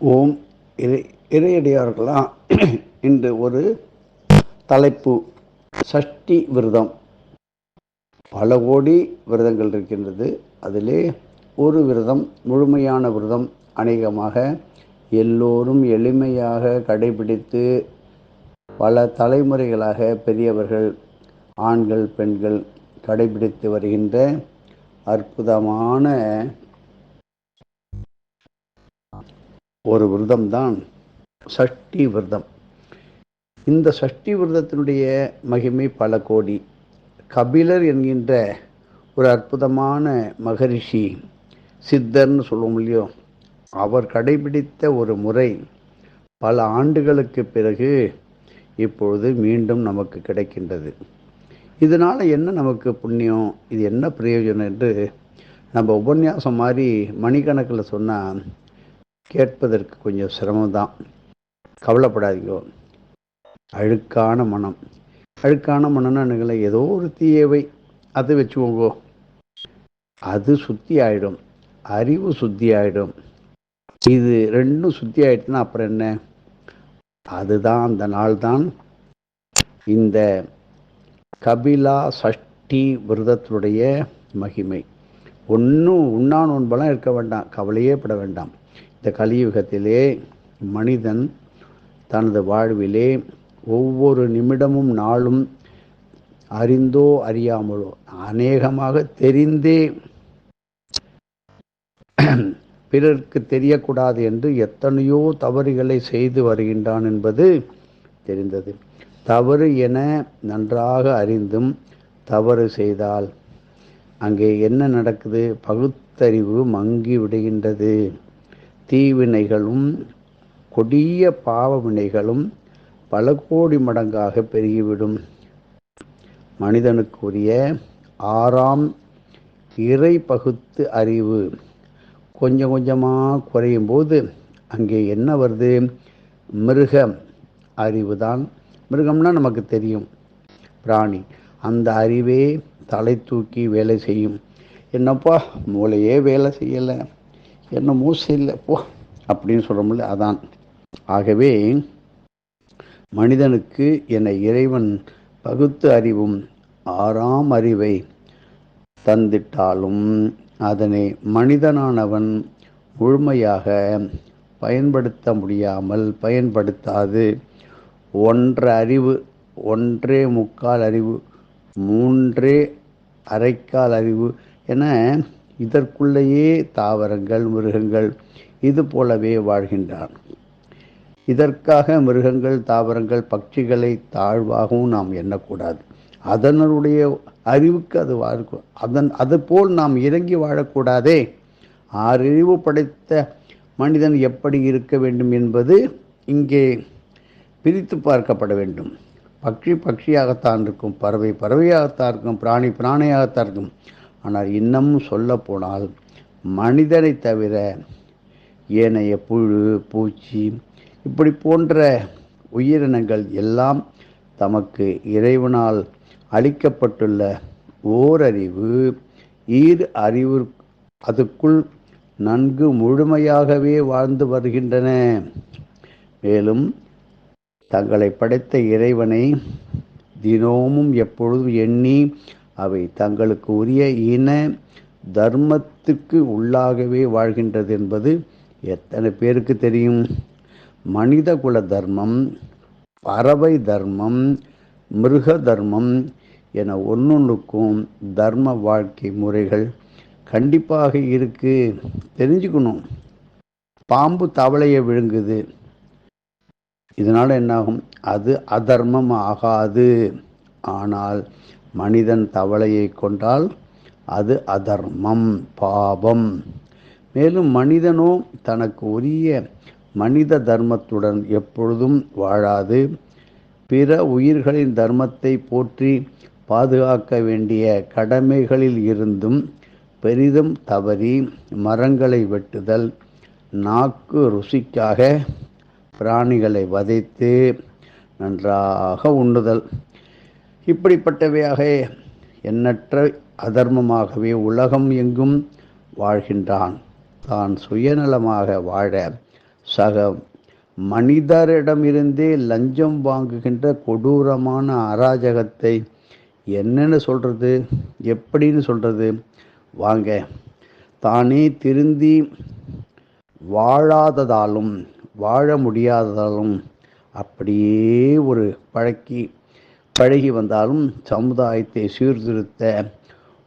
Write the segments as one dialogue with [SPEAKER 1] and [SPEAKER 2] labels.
[SPEAKER 1] ஓம் இறை இறையடியார்களா இன்று ஒரு தலைப்பு சஷ்டி விரதம். பல கோடி விரதங்கள் இருக்கின்றது. அதிலே ஒரு விரதம் முழுமையான விரதம் அநேகமாக எல்லோரும் எளிமையாக கடைபிடித்து பல தலைமுறைகளாக பெரியவர்கள் ஆண்கள் பெண்கள் கடைபிடித்து வருகின்ற அற்புதமான ஒரு விரதம்தான் சஷ்டி விரதம். இந்த சஷ்டி விரதத்தினுடைய மகிமை பல கோடி. கபிலர் என்கின்ற ஒரு அற்புதமான மகரிஷி சித்தர்னு சொல்லுவோம் இல்லையோ அவர் கடைபிடித்த ஒரு முறை பல ஆண்டுகளுக்கு பிறகு இப்பொழுது மீண்டும் நமக்கு கிடைக்கின்றது. இதனால் என்ன நமக்கு புண்ணியம்? இது என்ன பிரயோஜனம் என்று நம்ம உபன்யாசம் மாதிரி மணிக்கணக்கில் சொன்னால் கேட்பதற்கு கொஞ்சம் சிரமம்தான். கவலைப்படாதீங்க. அழுக்கான மனம். அழுக்கான மனம்னா என்னங்கள ஏதோ ஒரு தீயவை அதை வச்சுக்கோங்க. அது சுத்தி ஆயிடும் அறிவு சுத்தி ஆயிடும் இது ரெண்டும் சுத்தி ஆயிடுச்சுன்னா அப்புறம் என்ன? அதுதான் அந்த நாள் தான் இந்த கபிலா சஷ்டி விரதத்தினுடைய மகிமை. ஒன்றும் உண்ணா நோன்பெல்லாம் இருக்க வேண்டாம். கவலையே பட வேண்டாம். இந்த கலியுகத்திலே மனிதன் தனது வாழ்விலே ஒவ்வொரு நிமிடமும் நாளும் அறிந்தோ அறியாமலோ அநேகமாக தெரிந்தே பிறருக்கு தெரியக்கூடாது என்று எத்தனையோ தவறுகளை செய்து வருகின்றான் என்பது தெரிந்தது. தவறு என நன்றாக அறிந்தும் தவறு செய்தால் அங்கே என்ன நடக்குது? பகுத்தறிவு மங்கி விடுகின்றது. தீவினைகளும் கொடிய பாவ வினைகளும் பல கோடி மடங்காக பெருகிவிடும். மனிதனுக்குரிய ஆறாம் இறை பகுத்து அறிவு கொஞ்சம் கொஞ்சமாக குறையும் போது அங்கே என்ன வருது? மிருகம் அறிவு தான் மிருகம்னா நமக்கு தெரியும். பிராணி அந்த அறிவே தலை தூக்கி வேலை செய்யும். என்னப்பா மூளையே வேலை செய்யலை. என்ன மூசை இல்லை போ அப்படின்னு சொல்கிறோம்ல அதான். ஆகவே மனிதனுக்கு என இறைவன் பகுத்து அறிவும் ஆறாம் அறிவை தந்திட்டாலும் அதனை மனிதனானவன் முழுமையாக பயன்படுத்த முடியாமல் பயன்படுத்தாது. ஒன்று அறிவு ஒன்றே முக்கால் அறிவு மூன்றே அரைக்கால் அறிவு என இதற்குள்ளேயே தாவரங்கள் மிருகங்கள் இது போலவே வாழ்கின்றான். இதற்காக மிருகங்கள் தாவரங்கள் பட்சிகளை தாழ்வாகவும் நாம் எண்ணக்கூடாது. அதனுடைய அறிவுக்கு அது வாழ்க்கும் அதன் அதுபோல் நாம் இறங்கி வாழக்கூடாதே. ஆறறிவு படைத்த மனிதன் எப்படி இருக்க வேண்டும் என்பது இங்கே பிரித்து பார்க்கப்பட வேண்டும். பக்ஷி பக்ஷியாகத்தான் இருக்கும் பறவை பறவையாகத்தான் இருக்கும் பிராணி பிராணியாகத்தான் இருக்கும். ஆனால் இன்னமும் சொல்ல போனால் மனிதனை தவிர ஏனைய புழு பூச்சி இப்படி போன்ற உயிரினங்கள் எல்லாம் தமக்கு இறைவனால் அளிக்கப்பட்டுள்ள ஓரறிவு ஈர் அறிவு அதுக்குள் நன்கு முழுமையாகவே வாழ்ந்து வருகின்றன. மேலும் தங்களை படைத்த இறைவனை தினமும் எப்பொழுதும் எண்ணி அவை தங்களுக்கு உரிய இன தர்மத்துக்கு உள்ளாகவே வாழ்கின்றது என்பது எத்தனை பேருக்கு தெரியும்? மனித குல தர்மம் பறவை தர்மம் மிருக தர்மம் என ஒன்னொன்றுக்கும் தர்ம வாழ்க்கை முறைகள் கண்டிப்பாக இருக்கு. தெரிஞ்சுக்கணும். பாம்பு தவளையை விழுங்குது. இதனால் என்னாகும்? அது அதர்மம் ஆகாது. ஆனால் மனிதன் தவளையை கொண்டால் அது அதர்மம் பாபம். மேலும் மனிதனோ தனக்கு உரிய மனித தர்மத்துடன் எப்பொழுதும் வாழாது. பிற உயிர்களின் தர்மத்தை போற்றி பாதுகாக்க வேண்டிய கடமைகளில் இருந்தும் பெரிதும் தவறி மரங்களை வெட்டுதல் நாக்கு ருசிக்காக பிராணிகளை வதைத்து நன்றாக உண்ணுதல். இப்படிப்பட்டவையாக எண்ணற்ற அதர்மமாகவே உலகம் எங்கும் வாழ்கின்றான். தான் சுயநலமாக வாழ சக மனிதரிடமிருந்தே லஞ்சம் வாங்குகின்ற கொடூரமான அராஜகத்தை என்னன்னு சொல்கிறது எப்படின்னு சொல்கிறது வாங்க தானே திருந்தி வாழாததாலும் வாழ முடியாததாலும் அப்படியே ஒரு பழக்கி பழகி வந்தாலும் சமுதாயத்தை சீர்திருத்த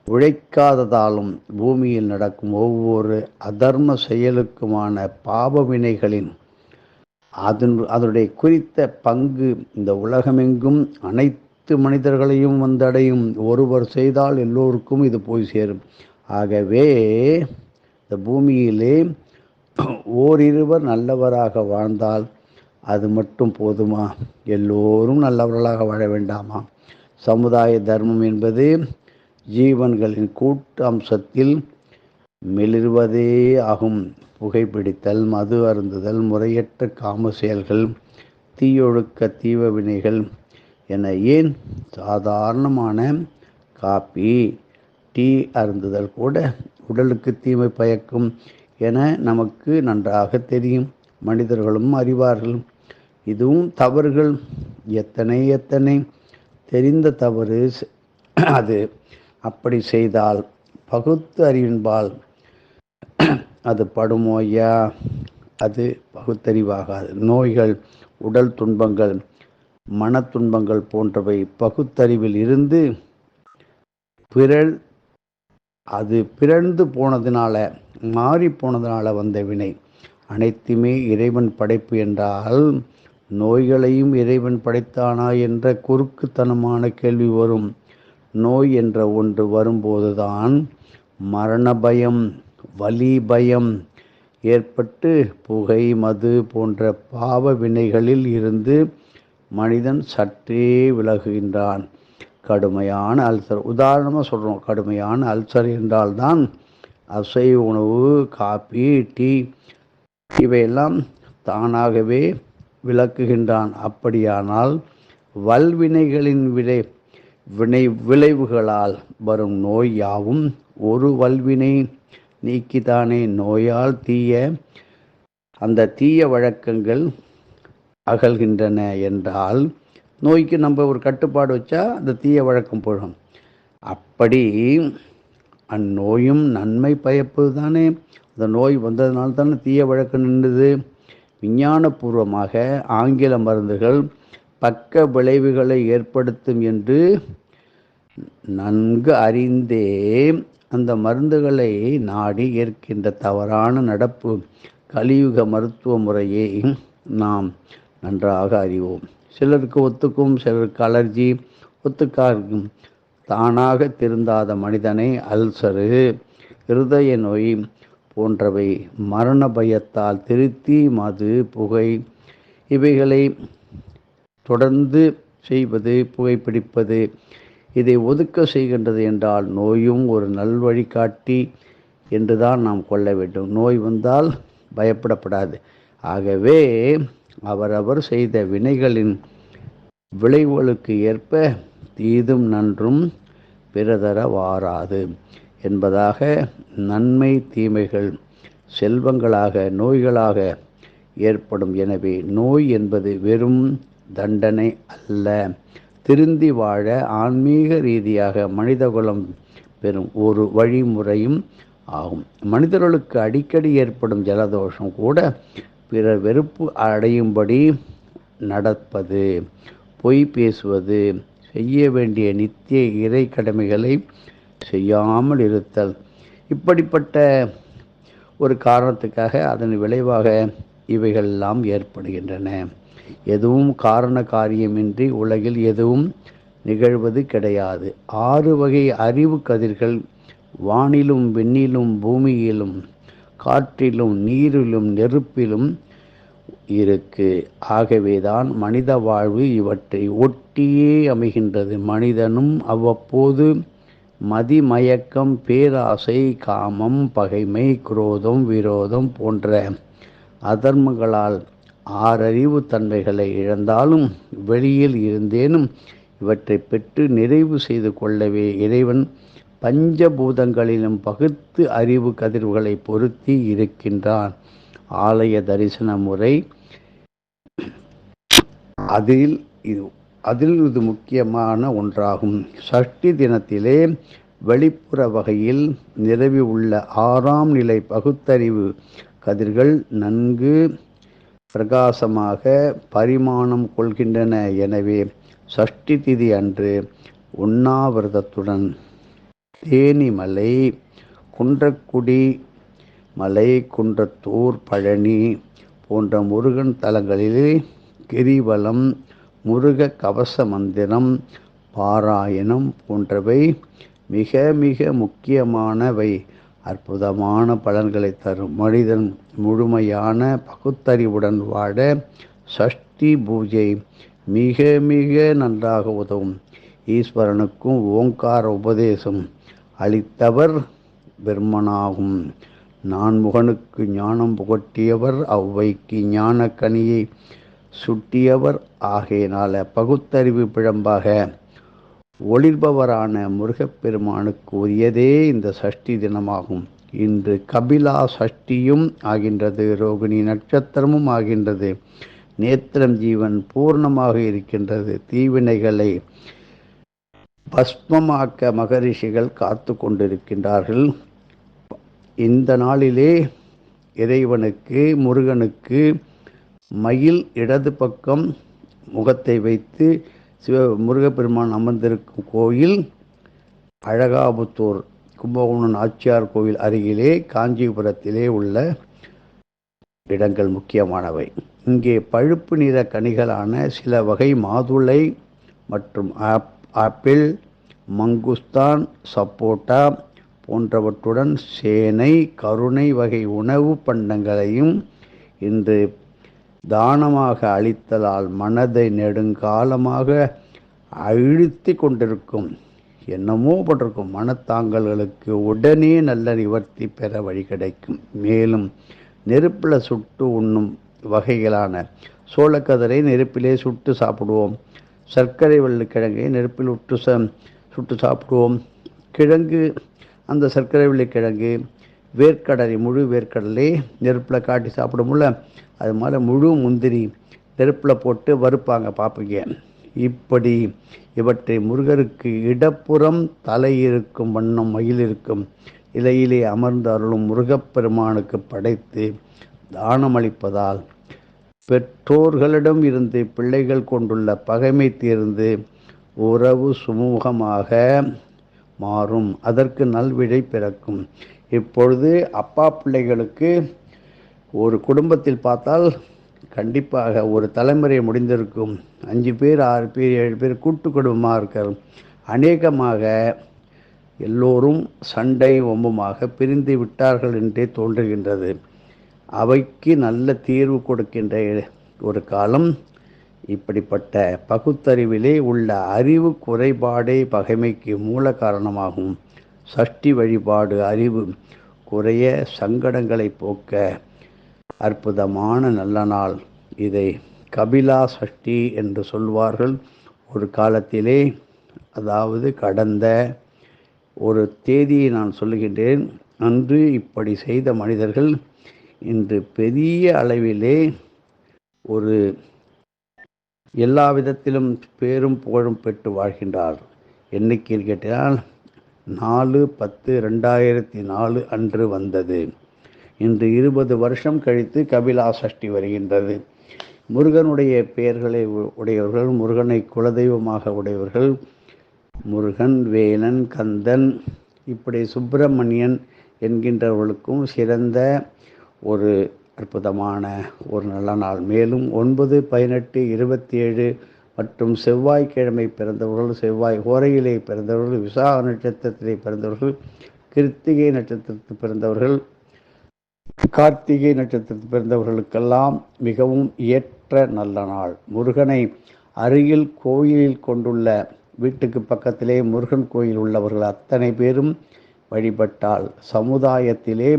[SPEAKER 1] உழைக்காததாலும் பூமியில் நடக்கும் ஒவ்வொரு அதர்ம செயலுக்குமான பாப வினைகளின் அதன் அதனுடைய குறித்த பங்கு இந்த உலகமெங்கும் அனைத்து மனிதர்களையும் வந்தடையும். ஒருவர் செய்தால் எல்லோருக்கும் இது போய் சேரும். ஆகவே இந்த பூமியிலே ஓரிருவர் நல்லவராக வாழ்ந்தால் அது மட்டும் போதுமா? எல்லோரும் நல்லவர்களாக வாழ வேண்டாமா? சமுதாய தர்மம் என்பது ஜீவன்களின் கூட்டு அம்சத்தில் மெளிர்வதே ஆகும். புகைப்பிடித்தல் மது அருந்துதல் முறையற்ற காம செயல்கள் தீயொழுக்க தீவ வினைகள் என ஏன்? சாதாரணமான காப்பி டீ அருந்துதல் கூட உடலுக்கு தீமை பயக்கும் என நமக்கு நன்றாக தெரியும். மனிதர்களும் அறிவார்கள். இதுவும் தவறுகள். எத்தனை எத்தனை? தெரிந்த தவறு அது அப்படி செய்தால் பகுத்து அறிவின்பால் அது படுமோயா அது பகுத்தறிவாகாது. நோய்கள் உடல் துன்பங்கள் மன துன்பங்கள் போன்றவை பகுத்தறிவில் இருந்து பிறல் அது பிறந்து போனதினால மாறி போனதினால வந்த வினை. அனைத்துமே இறைவன் படைப்பு என்றால் நோய்களையும் இறைவன் படைத்தானா என்ற குறுக்குத்தனமான கேள்வி வரும். நோய் என்ற ஒன்று வரும்போதுதான் மரண பயம் வலி பயம் ஏற்பட்டு புகை மது போன்ற பாவ வினைகளில் இருந்து மனிதன் சற்றே விலகுகின்றான். கடுமையான அல்சர். உதாரணமாக சொல்கிறோம் கடுமையான அல்சர் என்றால்தான் அசைவ உணவு காப்பி டீ இவையெல்லாம் தானாகவே விளக்குகின்றான். அப்படியானால் வல்வினைகளின் விளை வினை விளைவுகளால் வரும் நோய் யாவும்? ஒரு வல்வினை நீக்கித்தானே நோயால் தீய அந்த தீய வழக்கங்கள் அகல்கின்றன என்றால் நோய்க்கு நம்ம ஒரு கட்டுப்பாடு வச்சா அந்த தீய வழக்கம் போடும் அப்படி அந்நோயும் நன்மை பயப்பது தானே அந்த நோய் வந்ததுனால தானே தீய வழக்கம் நின்றுது. விஞ்ஞானபூர்வமாக ஆங்கில மருந்துகள் பக்க விளைவுகளை ஏற்படுத்தும் என்று நன்கு அறிந்தே அந்த மருந்துகளை நாடி ஏற்கின்ற தவறான நடப்பு கலியுக மருத்துவ முறையை நாம் நன்றாக அறிவோம். சிலருக்கு ஒத்துக்கும் சிலருக்கு அலர்ஜி ஒத்துக்காருக்கும் தானாக திருந்தாத மனிதனை அல்சரு இருதய நோய் போன்றவை மரண பயத்தால் திருத்தி மது புகை. இவைகளை தொடர்ந்து செய்வது புகைப்பிடிப்பது இதை ஒதுக்க செய்கின்றது என்றால் நோயும் ஒரு நல்வழி காட்டி என்று தான் நாம் கொள்ள வேண்டும். நோய் வந்தால் பயப்படப்படாது. ஆகவே அவரவர் செய்த வினைகளின் விளைவுகளுக்கு ஏற்ப தீதும் நன்றும் பிறதர வாராது என்பதாக நன்மை தீமைகள் செல்வங்களாக நோய்களாக ஏற்படும். எனவே நோய் என்பது வெறும் தண்டனை அல்ல. திருந்தி வாழ ஆன்மீக ரீதியாக மனிதகுலம் பெறும் ஒரு வழிமுறையும் ஆகும். மனிதர்களுக்கு அடிக்கடி ஏற்படும் ஜலதோஷம் கூட பிறர் வெறுப்பு அடையும்படி நடப்பது பொய் பேசுவது செய்ய வேண்டிய நித்திய இறை கடமைகளை செய்யாமல் இருத்தல். இப்படிப்பட்ட ஒரு காரணத்துக்காக அதன் விளைவாக இவைகளெல்லாம் ஏற்படுகின்றன. எதுவும் காரண காரியமின்றி உலகில் எதுவும் நிகழ்வது கிடையாது. ஆறு வகை அறிவு கதிர்கள் வானிலும் விண்ணிலும் பூமியிலும் காற்றிலும் நீரிலும் நெருப்பிலும் இருக்கு. ஆகவேதான் மனித வாழ்வு இவற்றை ஒட்டியே அமைகின்றது. மனிதனும் அவ்வப்போது மதிமயக்கம் பேராசை காமம் பகைமை குரோதம் விரோதம் போன்ற அதர்மங்களால் ஆறறிவு தன்மைகளை இழந்தாலும் வெளியில் இருந்தேனும் இவற்றை பெற்று நிறைவு செய்து கொள்ளவே இறைவன் பஞ்சபூதங்களிலும் பகுத்து அறிவு கதிர்வுகளை பொருத்தி இருக்கின்றான். ஆலய தரிசன முறை. அதில் இது அதில் இது முக்கியமான ஒன்றாகும். சஷ்டி தினத்திலே வெளிப்புற வகையில் நிலவி உள்ள ஆறாம் நிலை பகுத்தறிவு கதிர்கள் நன்கு பிரகாசமாக பரிமாணம் கொள்கின்றன. எனவே சஷ்டி திதி அன்று உண்ணாவிரதத்துடன் தேனிமலை குன்றக்குடி மலை குன்றத்தூர் பழனி போன்ற முருகன் தலங்களிலே கிரிவலம் முருக கவச மந்திரம் பாராயணம் போன்றவை மிக மிக முக்கியமானவை. அற்புதமான பலன்களை தரும். மனிதன் முழுமையான பகுத்தறிவுடன் வாழ சஷ்டி பூஜை மிக மிக நன்றாக உதவும். ஈஸ்வரனுக்கும் ஓங்கார உபதேசம் அளித்தவர் பிரம்மனாகும். நான்முகனுக்கு ஞானம் புகட்டியவர் அவ்வைக்கு ஞானக்கனியை கனியை சுட்டியவர் ஆகையினால பகுத்தறிவு பிழம்பாக ஒளிர்பவரான முருகப்பெருமானுக்கு உரியதே இந்த சஷ்டி தினமாகும். இன்று கபிலா சஷ்டியும் ஆகின்றது ரோகிணி நட்சத்திரமும் ஆகின்றது. நேத்திரம் ஜீவன் பூர்ணமாக இருக்கின்றது. தீவினைகளை பஸ்மமாக்க மகரிஷிகள் காத்து கொண்டிருக்கின்றார்கள். இந்த நாளிலே இறைவனுக்கு முருகனுக்கு மயில் இடது பக்கம் முகத்தை வைத்து சிவ முருகப்பெருமான் அமர்ந்திருக்கும் கோயில் அழகாபுத்தூர் கும்பகோணம் ஆச்சியார் கோவில் அருகிலே காஞ்சிபுரத்திலே உள்ள இடங்கள் முக்கியமானவை. இங்கே பழுப்பு நிற கனிகளான சில வகை மாதுளை மற்றும் ஆப் ஆப்பிள் மங்குஸ்தான் சப்போட்டா போன்றவற்றுடன் சேனை கருணை வகை உணவு பண்டங்களையும் இன்று தானமாக அளித்தலால் மனதை நெடுங்காலமாக அழுத்தி கொண்டிருக்கும். என்னமோ பட்டிருக்கும். மனத்தாங்கல்களுக்கு உடனே நல்ல நிவர்த்தி பெற வழி கிடைக்கும். மேலும் நெருப்பில் சுட்டு உண்ணும் வகைகளான சோளக்கதிரை நெருப்பிலே சுட்டு சாப்பிடுவோம். சர்க்கரை வெள்ளிக்கிழங்கை நெருப்பில் விட்டு ச சுட்டு சாப்பிடுவோம். கிழங்கு அந்த சர்க்கரை வெள்ளிக்கிழங்கு வேர்க்கடலை முழு வேர்க்கடலை நெருப்பில் காட்டி சாப்பிடும்ல அது மாதிரி முழு முந்திரி நெருப்பில் போட்டு வறுப்பாங்க பார்ப்பீங்க இப்படி இவற்றை முருகருக்கு இடப்புறம் தலை இருக்கும் வண்ணம் மயில் இருக்கும் இலையிலே அமர்ந்து அருளும் முருகப்பெருமானுக்கு படைத்து தானமளிப்பதால் பெற்றோர்களிடம் இருந்து பிள்ளைகள் கொண்டுள்ள பகைமை தீர்ந்து உறவு சுமூகமாக மாறும். அதற்கு நல்விடை பிறக்கும். இப்பொழுது அப்பா பிள்ளைகளுக்கு ஒரு குடும்பத்தில் பார்த்தால் கண்டிப்பாக ஒரு தலைமுறை முடிந்திருக்கும். அஞ்சு பேர் ஆறு பேர் ஏழு பேர் கூட்டு குடும்பமாக இருக்கிறோம் அநேகமாக எல்லோரும் சண்டை ஒம்புமாக பிரிந்து விட்டார்கள் என்றே தோன்றுகின்றது. அவைக்கு நல்ல தீர்வு கொடுக்கின்ற ஒரு காலம் இப்படிப்பட்ட பகுத்தறிவிலே உள்ள அறிவு குறைபாடே பகைமைக்கு மூல காரணமாகும். சஷ்டி வழிபாடு அறிவு குறைய சங்கடங்களை போக்க அற்புதமான நல்ல நாள். இதை கபிலா சஷ்டி என்று சொல்வார்கள். ஒரு காலத்திலே அதாவது கடந்த ஒரு தேதியை நான் சொல்லுகின்றேன். அன்று இப்படி செய்த மனிதர்கள் இன்று பெரிய அளவிலே ஒரு எல்லா விதத்திலும் பேரும் புகழும் பெற்று வாழ்கின்றார். என்னைக்கு கேட்டால் நாலு பத்து ரெண்டாயிரத்தி நாலு அன்று வந்தது. இன்று இருபது வருஷம் கழித்து கபிலா சஷ்டி வருகின்றது. முருகனுடைய பெயர்களை உடையவர்கள் முருகனை குலதெய்வமாக உடையவர்கள் முருகன் வேலன் கந்தன் இப்படி சுப்பிரமணியன் என்கின்றவர்களுக்கும் சிறந்த ஒரு அற்புதமான ஒரு நல்ல நாள். மேலும் ஒன்பது பதினெட்டு இருபத்தி ஏழு மற்றும் செவ்வாய்க்கிழமை பிறந்தவர்கள் செவ்வாய் ஓரையிலே பிறந்தவர்கள் விசாக நட்சத்திரத்திலே பிறந்தவர்கள் கிருத்திகை நட்சத்திரத்தில் பிறந்தவர்கள் கார்த்திகை நட்சத்திரத்தில் பிறந்தவர்களுக்கெல்லாம் மிகவும் ஏற்ற நல்ல நாள். முருகனை அருகில் கோயிலில் கொண்டுள்ள வீட்டுக்கு பக்கத்திலே முருகன் கோயில் உள்ளவர்கள் அத்தனை பேரும் வழிபட்டால் சமுதாயத்திலே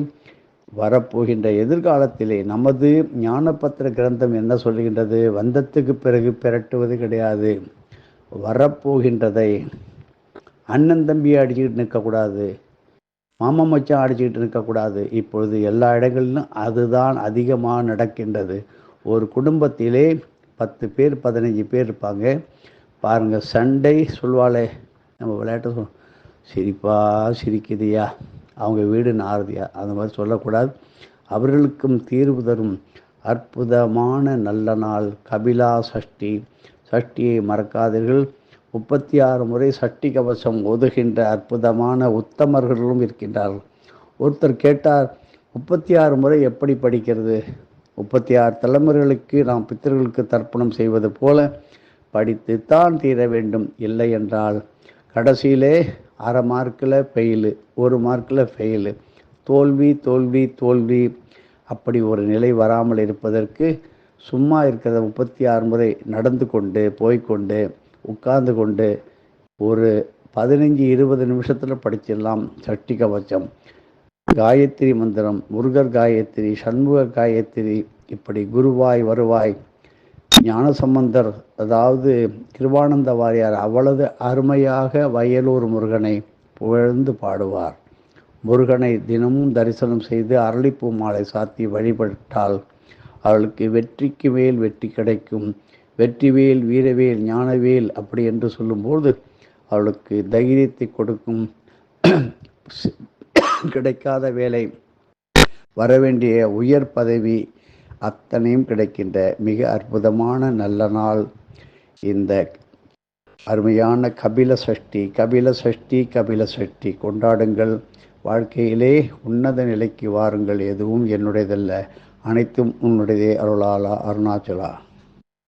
[SPEAKER 1] வரப்போகின்ற எதிர்காலத்திலே நமது ஞானபத்திர கிரந்தம் என்ன சொல்கின்றது? வந்தத்துக்கு பிறகு பிரட்டுவது கிடையாது. வரப்போகின்றதை அண்ணன் தம்பியை அடிச்சுக்கிட்டு நிற்கக்கூடாது. மாமா மச்சான் அடிச்சுக்கிட்டு இருக்கக்கூடாது. இப்பொழுது எல்லா இடங்களிலும் அதுதான் அதிகமாக நடக்கின்றது. ஒரு குடும்பத்திலே பத்து பேர் பதினஞ்சு பேர் இருப்பாங்க. பாருங்கள் சண்டை சொல்வாளே. நம்ம விளையாட்டு சொல் சிரிப்பா சிரிக்குதியா? அவங்க வீடு நாரதியா அந்த மாதிரி சொல்லக்கூடாது. அவர்களுக்கும் தீர்வு தரும். அற்புதமான நல்ல நாள். கபிலா சஷ்டி. சஷ்டியை மறக்காதீர்கள். முப்பத்தி ஆறு முறை சட்டி கவசம் ஓதுகின்ற அற்புதமான உத்தமர்களும் இருக்கின்றார்கள். ஒருத்தர் கேட்டார் முப்பத்தி ஆறு முறை எப்படி படிக்கிறது? முப்பத்தி ஆறு தலைமுறைகளுக்கு நாம் பித்தர்களுக்கு தர்ப்பணம் செய்வது போல படித்து தான் தீர வேண்டும் இல்லை என்றால் கடைசியிலே அரை மார்க்கில் ஃபெயிலு ஒரு மார்க்கில் ஃபெயிலு தோல்வி தோல்வி தோல்வி. அப்படி ஒரு நிலை வராமல் இருப்பதற்கு சும்மா இருக்கிறத முப்பத்தி ஆறு முறை நடந்து கொண்டு போய்கொண்டு உட்கார்ந்து கொண்டு ஒரு பதினஞ்சு இருபது நிமிஷத்தில் படிச்சிடலாம். சட்டி கவச்சம் காயத்ரி மந்திரம் முருகர் காயத்ரி சண்முக காயத்ரி இப்படி குருவாய் வருவாய் ஞானசம்பந்தர் அதாவது கிருபானந்த வாரியார் அவ்வளவு அருமையாக வயலூர் முருகனை புகழ்ந்து பாடுவார். முருகனை தினமும் தரிசனம் செய்து அரளிப்பூ மாலை சாத்தி வழிபட்டால் அவளுக்கு வெற்றிக்கு மேல் வெற்றி கிடைக்கும். வெற்றிவேல் வீரவேல் ஞானவேல் அப்படி என்று சொல்லும்போது அவளுக்கு தைரியத்தை கொடுக்கும் கிடைக்காத வேலை வரவேண்டிய உயர் பதவி அத்தனையும் கிடைக்கின்ற மிக அற்புதமான நல்ல நாள். இந்த அருமையான கபில சஷ்டி கபில சஷ்டி கபில சஷ்டி கொண்டாடுங்கள். வாழ்க்கையிலே உன்னத நிலைக்கு வாருங்கள். எதுவும் என்னுடையதல்ல. அனைத்தும் உன்னுடையதே அருளாலா அருணாச்சலா.